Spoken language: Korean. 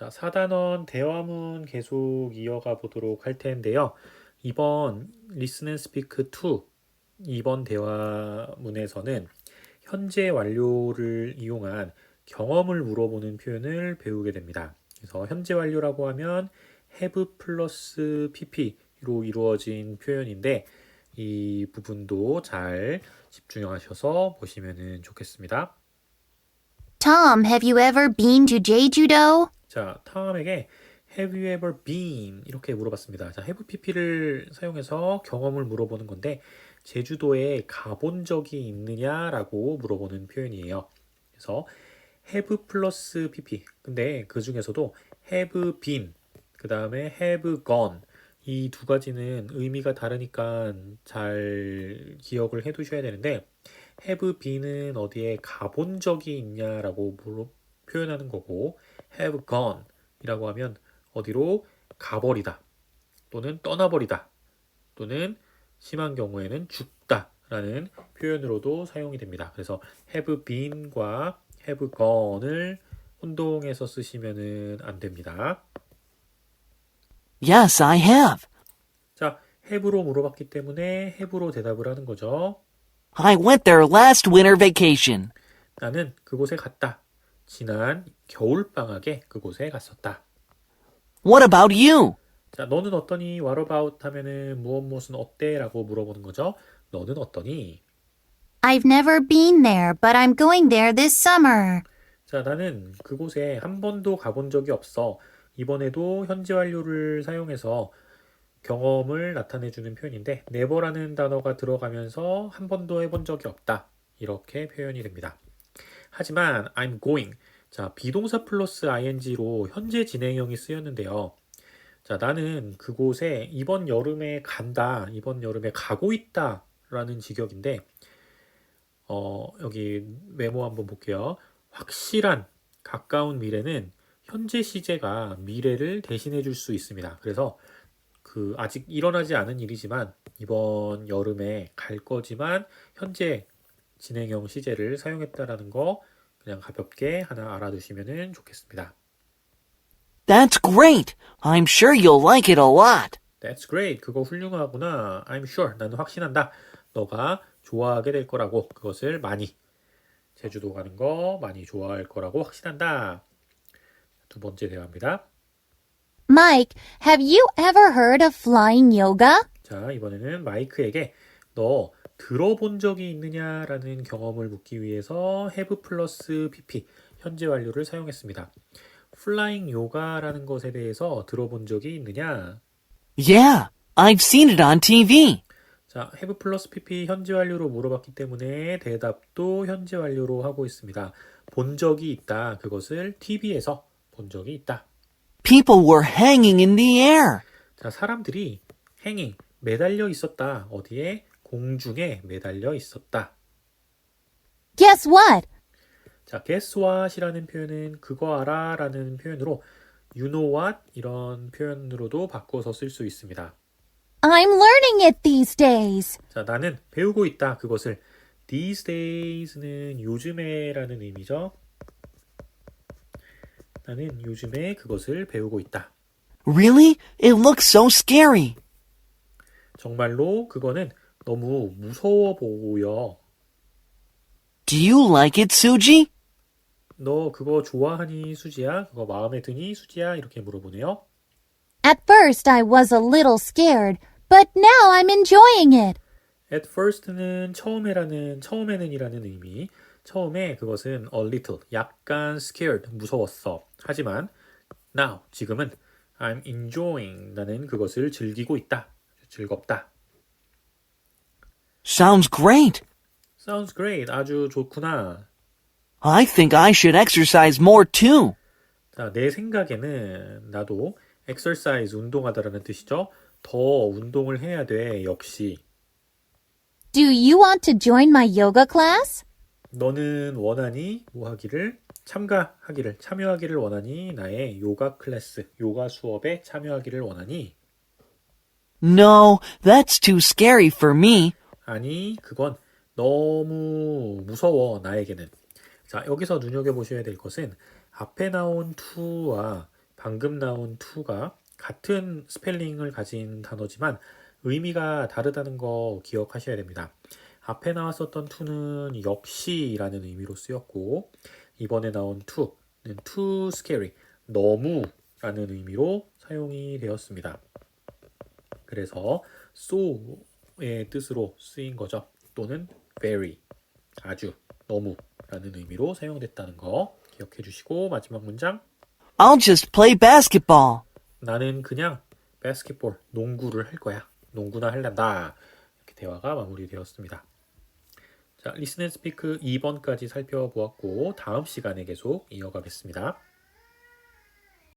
자, 4단원 대화문 계속 이어가 보도록 할 텐데요. 이번 and Speak 2 이번 대화문에서는 현재 완료를 이용한 경험을 물어보는 표현을 배우게 됩니다. 그래서 현재 완료라고 하면 have 플러스 pp로 이루어진 표현인데 이 부분도 잘 집중하셔서 보시면 좋겠습니다. Tom, have you ever been to Jeju-do? 자, 탐에게 Have you ever been? 이렇게 물어봤습니다. 자, have pp를 사용해서 경험을 물어보는 건데 제주도에 가본 적이 있느냐라고 물어보는 표현이에요. 그래서 have 플러스 pp. 근데 그 중에서도 have been, 그 다음에 have gone. 이 두 가지는 의미가 다르니까 잘 기억을 해 두셔야 되는데 have been은 어디에 가본 적이 있냐라고 물어, 표현하는 거고 have gone 이라고 하면 어디로 가버리다 또는 떠나버리다 또는 심한 경우에는 죽다 라는 표현으로도 사용이 됩니다. 그래서 have been과 have gone을 혼동해서 쓰시면은 안 됩니다. Yes, I have. 자, have로 물어봤기 때문에 have로 대답을 하는 거죠. I went there last winter vacation. 나는 그곳에 갔다. 지난 겨울 방학에 그곳에 갔었다. What about you? 자, 너는 어떠니? What about 하면은 무엇 무엇은 어때?라고 물어보는 거죠. 너는 어떠니? I've never been there, but I'm going there this summer. 자, 나는 그곳에 한 번도 가본 적이 없어. 이번에도 현재 완료를 사용해서 경험을 나타내주는 표현인데 never라는 단어가 들어가면서 한 번도 해본 적이 없다. 이렇게 표현이 됩니다. 하지만 I'm going. 자, 비동사 플러스 ing로 현재 진행형이 쓰였는데요. 자, 나는 그곳에 이번 여름에 간다. 이번 여름에 가고 있다. 라는 직역인데 어, 여기 메모 한번 볼게요. 확실한 가까운 미래는 현재 시제가 미래를 대신해 줄 수 있습니다. 그래서 그 아직 일어나지 않은 일이지만 이번 여름에 갈 거지만 현재 진행형 시제를 사용했다라는 거 그냥 가볍게 하나 알아두시면 좋겠습니다. That's great. I'm sure you'll like it a lot. That's great. 그거 훌륭하구나. I'm sure. 나는 확신한다. 너가 좋아하게 될 거라고. 그것을 많이. 제주도 가는 거 많이 좋아할 거라고 확신한다. 두 번째 대화입니다. Mike, have you ever heard of flying yoga? 자, 이번에는 마이크에게 너 들어본 적이 있느냐라는 경험을 묻기 위해서 have 플러스 pp 현재 완료를 사용했습니다. 플라잉 요가라는 것에 대해서 들어본 적이 있느냐? Yeah, I've seen it on TV. 자, have 플러스 pp 현재 완료로 물어봤기 때문에 대답도 현재 완료로 하고 있습니다. 본 적이 있다. 그것을 TV에서 본 적이 있다. People were hanging in the air. 자, 사람들이 행잉 매달려 있었다. 어디에? 공중에 매달려 있었다. Guess what? 자, guess what이라는 표현은 그거 알아라는 표현으로 you know what 이런 표현으로도 바꿔서 쓸 수 있습니다. I'm learning it these days. 자, 나는 배우고 있다. 그것을 these days는 요즘에라는 의미죠. 나는 요즘에 그것을 배우고 있다. Really? It looks so scary. 정말로 그거는 너무 무서워 보여. Do you like it, Suji? 너 그거 좋아하니 수지야? 그거 마음에 드니 수지야? 이렇게 물어보네요. At first, I was a little scared, but now I'm enjoying it. At first는 처음에라는 처음에는이라는 의미. 처음에 그것은 a little 약간 scared 무서웠어. 하지만 now 지금은 I'm enjoying 나는 그것을 즐기고 있다. 즐겁다. Sounds great. Sounds great. 아주 좋구나. I think I should exercise more too. 자, 내 생각에는 나도 exercise 운동하다라는 뜻이죠. 더 운동을 해야 돼. 역시 Do you want to join my yoga class? 너는 원하니 뭐 하기를 참가하기를 참여하기를 원하니 나의 요가 클래스 요가 수업에 참여하기를 원하니 No, that's too scary for me. 아니 그건 너무 무서워 나에게는 자 여기서 눈여겨보셔야 될 것은 앞에 나온 to와 방금 나온 to가 같은 스펠링을 가진 단어지만 의미가 다르다는 거 기억하셔야 됩니다. 앞에 나왔었던 to는 역시라는 의미로 쓰였고 이번에 나온 to는 too scary, 너무라는 의미로 사용이 되었습니다. 그래서 so 의 뜻으로 쓰인 거죠. 또는 very, 아주, 너무 라는 의미로 사용됐다는 거 기억해 주시고 마지막 문장 I'll just play basketball. 나는 그냥 바스켓볼, 농구를 할 거야. 농구나 할란다. 이렇게 대화가 마무리되었습니다. 자, 리슨 앤 스피크 2번까지 살펴보았고 다음 시간에 계속 이어가겠습니다.